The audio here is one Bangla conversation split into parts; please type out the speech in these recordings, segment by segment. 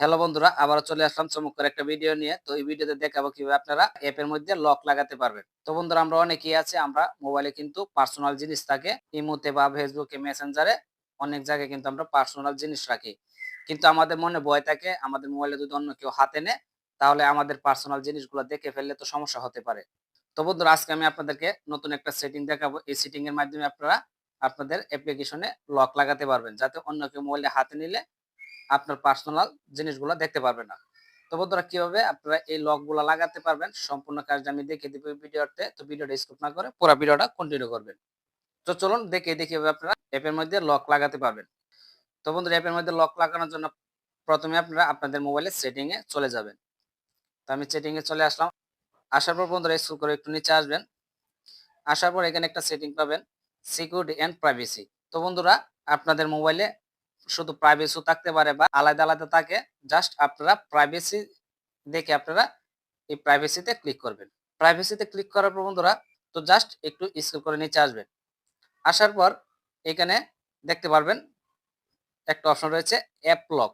হ্যালো বন্ধুরা, আবারও চলে আসলাম চমৎকার একটা ভিডিও নিয়ে। তো এই ভিডিওতে দেখাবো কীভাবে আপনারা অ্যাপের মধ্যে লক লাগাতে পারবেন। তো বন্ধুরা, আমরা অনেকেই আছে, আমরা মোবাইলে কিন্তু পার্সোনাল জিনিস থাকে, ইমোতে বা ফেসবুকে মেসেঞ্জারে অনেক জায়গায় কিন্তু আমরা পার্সোনাল জিনিস রাখি। কিন্তু আমাদের মনে ভয় থাকে, আমাদের মোবাইলে যদি অন্য কেউ হাতে নেয়, তাহলে আমাদের পার্সোনাল জিনিসগুলো দেখে ফেললে তো সমস্যা হতে পারে। তো বন্ধুরা, আজকে আমি আপনাদেরকে নতুন একটা সেটিং দেখাবো। এই সেটিং এর মাধ্যমে আপনারা আপনাদের অ্যাপ্লিকেশনে লক লাগাতে পারবেন, যাতে অন্য কেউ মোবাইলে হাতে নিলে আপনার পার্সোনাল জিনিসগুলো দেখতে পারবেন না। তো বন্ধুরা, কীভাবে আপনারা এই লকগুলো লাগাতে পারবেন, সম্পূর্ণ কাজ আমি দেখিয়ে দিব ভিডিওতে। তো ভিডিওটা স্কিপ না করে পুরো ভিডিওটা কন্টিনিউ করবেন। তো চলুন দেখে দেখি আপনারা অ্যাপের মধ্যে লক লাগাতে পারবেন। তো বন্ধুরা অ্যাপের মধ্যে লক লাগানোর জন্য প্রথমে আপনারা আপনাদের মোবাইলে সেটিং এ চলে যাবেন। তো আমি সেটিং এ চলে আসলাম। আসার পর বন্ধুরা স্কুল করে একটু নিচে আসবেন। আসার পর এখানে একটা সেটিং পাবেন সিকিউরিটি অ্যান্ড প্রাইভেসি তো বন্ধুরা, আপনাদের মোবাইলে শুধু প্রাইভেসিও থাকতে পারে বা আলাদা আলাদা থাকে জাস্ট আপনারা প্রাইভেসি দেখে আপনারা এই প্রাইভেসিতে ক্লিক করবেন। প্রাইভেসিতে ক্লিক করার পর বন্ধুরা, তো জাস্ট একটু স্ক্রল করে নিচে আসবেন। আসার পর এখানে দেখতে পারবেন একটা অপশন রয়েছে অ্যাপ লক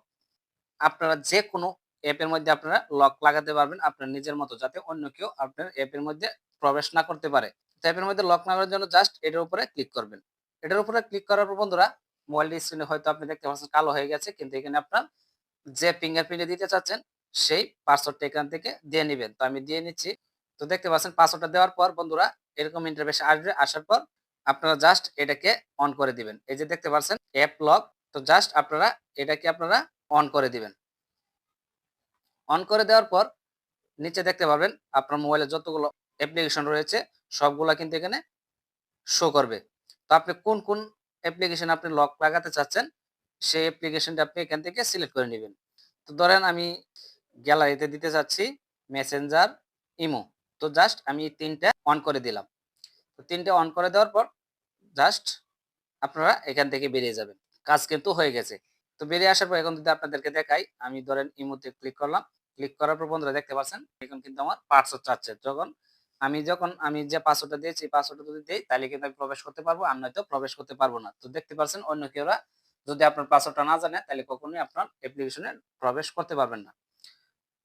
আপনারা যে কোনো অ্যাপের মধ্যে আপনারা লক লাগাতে পারবেন, আপনার নিজের মতো, যাতে অন্য কেউ আপনার অ্যাপের মধ্যে প্রবেশ না করতে পারে। অ্যাপের মধ্যে লক লাগানোর জন্য জাস্ট এটার উপরে ক্লিক করবেন। এটার উপরে ক্লিক করার পর বন্ধুরা মোবাইল স্ক্রিনে হয়তো আপনি দেখতে পাচ্ছেন কালো হয়ে গেছে, কিন্তু এখানে আপনার যে ফিঙ্গারপ্রিন্টে দিতে চাচ্ছেন, সেই পাসওয়ার্ডটা এখান থেকে দিয়ে নেবেন। তো আমি দিয়ে নিচ্ছি। তো দেখতে পাচ্ছেন পাসওয়ার্ডটা দেওয়ার পর, বন্ধুরা, এরকম ইন্টারভেস আসবে, আসার পর আপনারা জাস্ট এটাকে অন করে দিবেন। এই যে দেখতে পাচ্ছেন অ্যাপ লক তো জাস্ট আপনারা এটাকে আপনারা অন করে দিবেন। অন করে দেওয়ার পর, নিচে দেখতে পাবেন আপনার মোবাইলে যতগুলো অ্যাপ্লিকেশন রয়েছে, সবগুলা কিন্তু এখানে শো করবে। তো আপনি কোন কোন অ্যাপ্লিকেশন আপনি লক লাগাতে চাচ্ছেন, সেই অ্যাপ্লিকেশনটা আপনি এখান থেকে সিলেক্ট করে নেবেন। তো ধরেন আমি গ্যালারিতে দিতে চাচ্ছি মেসেঞ্জার ইমো তো জাস্ট আমি তিনটা অন করে দিলাম। তো তিনটে অন করে দেওয়ার পর জাস্ট আপনারা এখান থেকে বেরিয়ে যাবেন। কাজ কিন্তু হয়ে গেছে। তো বেরিয়ে আসার পর এখন যদি আপনাদেরকে দেখাই, আমি ধরেন ইমোতে ক্লিক করলাম। ক্লিক করার পর বন্ধুরা দেখতে পাচ্ছেন, এখন কিন্তু আমার পাসওয়ার্ড চাচ্ছে যখন আমি যখন আমি যে পাসওয়ার্ডটা দিয়েছি পাসওয়ার্ডটা যদি দিই, তাহলে কিন্তু আমি প্রবেশ করতে পারব। আর নয়তো প্রবেশ করতে পারব না। তো দেখতে পাচ্ছেন অন্য কেউরা যদি আপনার পাসওয়ার্ডটা না জানে, তাহলে কখনোই আপনার অ্যাপ্লিকেশনে প্রবেশ করতে পারবেন না।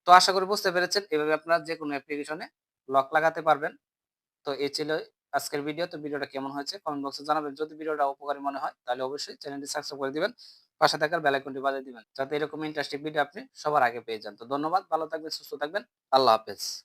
তো আশা করি বুঝতে পেরেছেন। এভাবে আপনারা যে কোনো অ্যাপ্লিকেশনে লক লাগাতে পারবেন। তো এই ছিল আজকের ভিডিও তো ভিডিওটা কেমন হয়েছে কমেন্ট বক্সে জানাবেন। যদি ভিডিওটা উপকারী মনে হয়, তাহলে অবশ্যই চ্যানেলটি সাবস্ক্রাইব করে দিবেন। পাশে থাকার বেলাইকনটি বাজিয়ে দিবেন। যাতে এরকম ইন্টারেস্টিং ভিডিও আপনি সবার আগে পেয়ে যান। তো ধন্যবাদ। ভালো থাকবেন, সুস্থ থাকবেন। আল্লাহ হাফেজ।